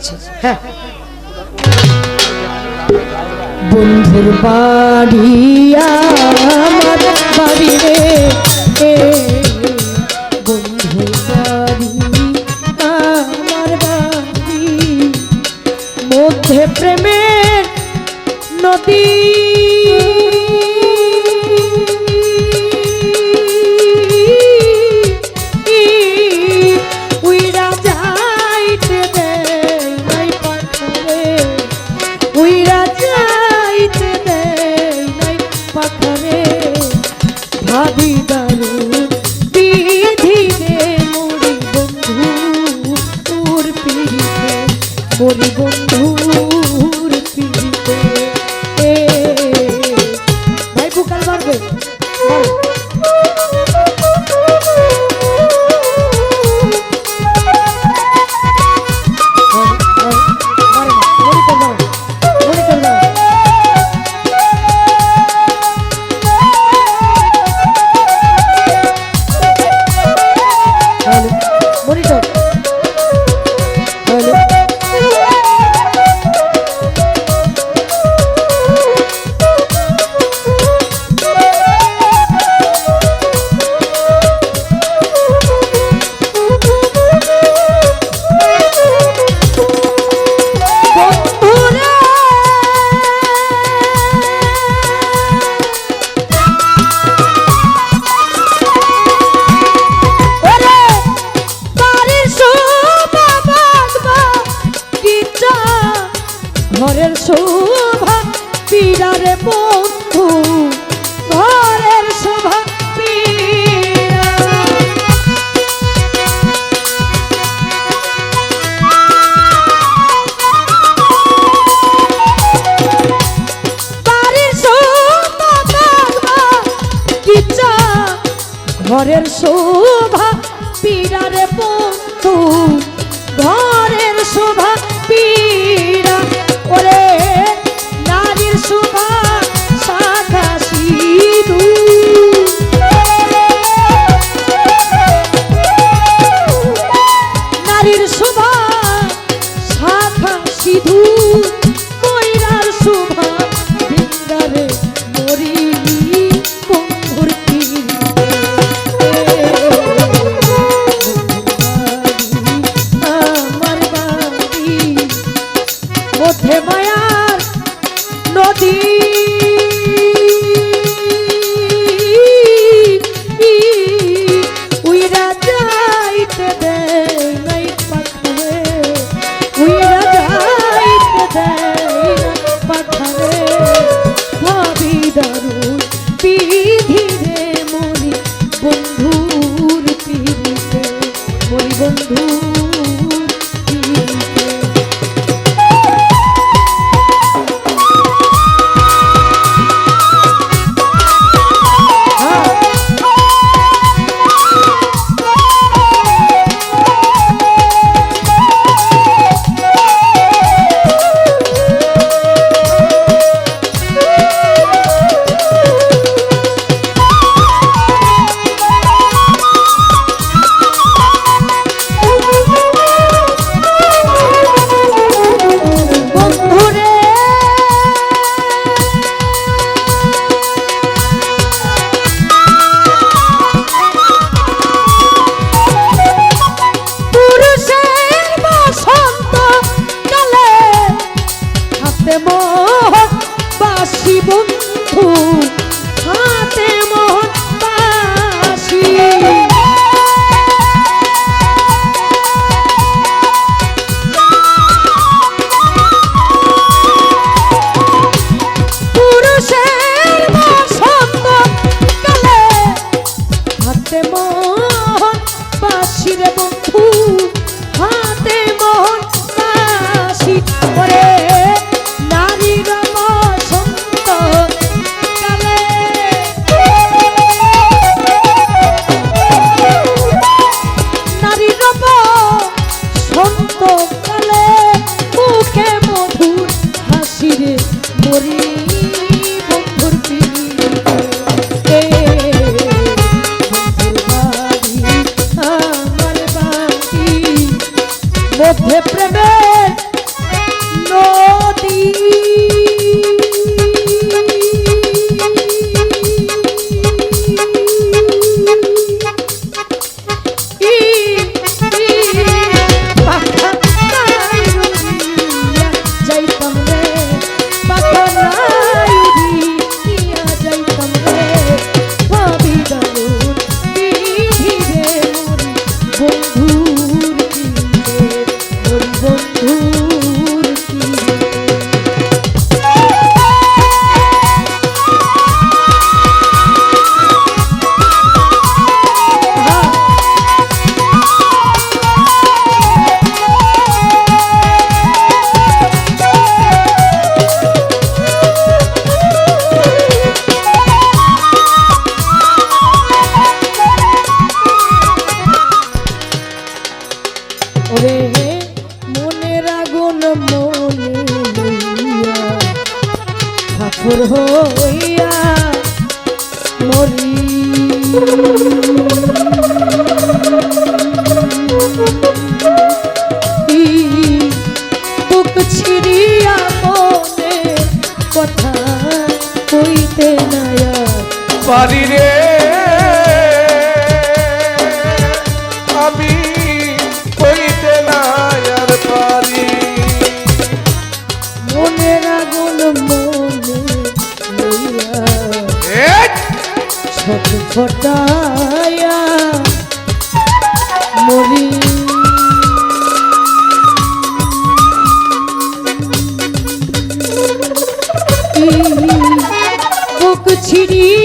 আছে। হ্যাঁ। বন্ধুর বাড়ি বাড়ি রে। করি বন্ধুর পিড়িতে Lorenzo ঠাকুর হইয়া মরি। কথা কইতে নয়া পারি রে। বুক ছিড়ি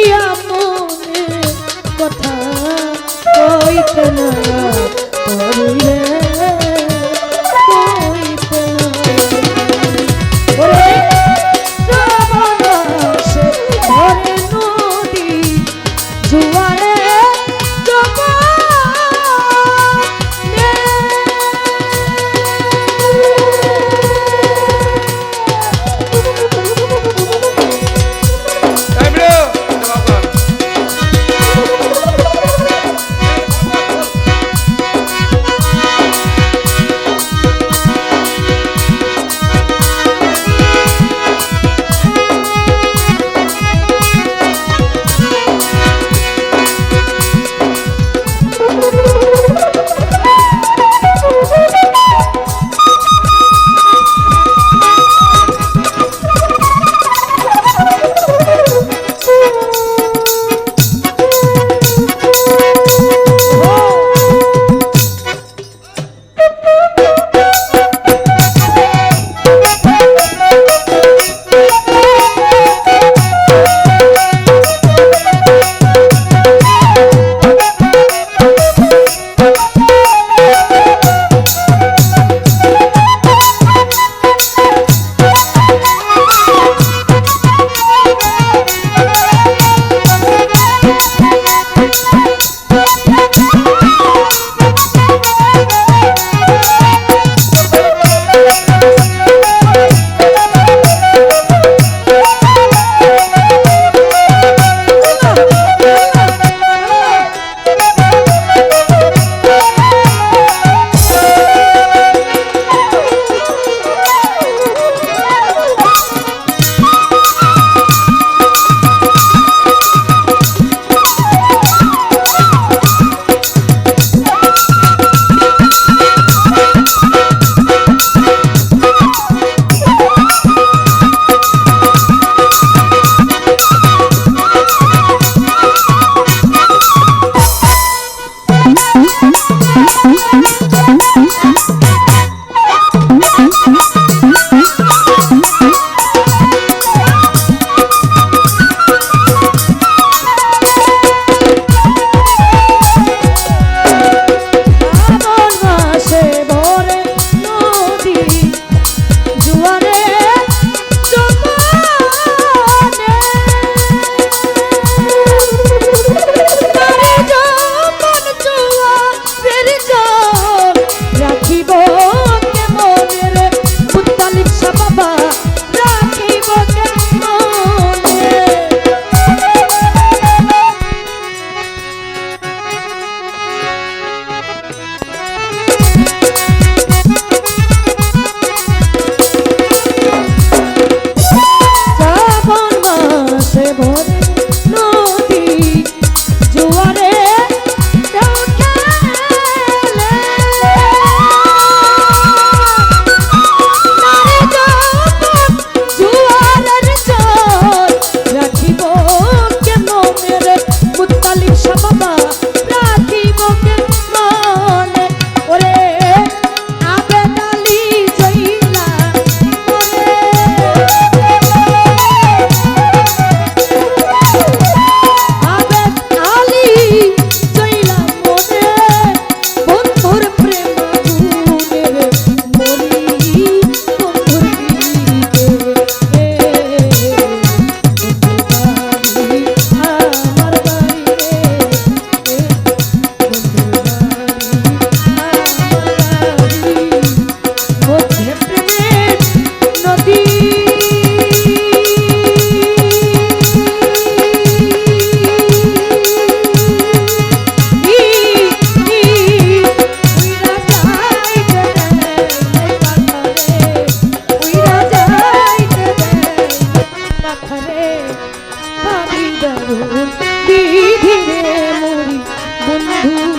দারুণ বিধিরে মরি বন্ধু।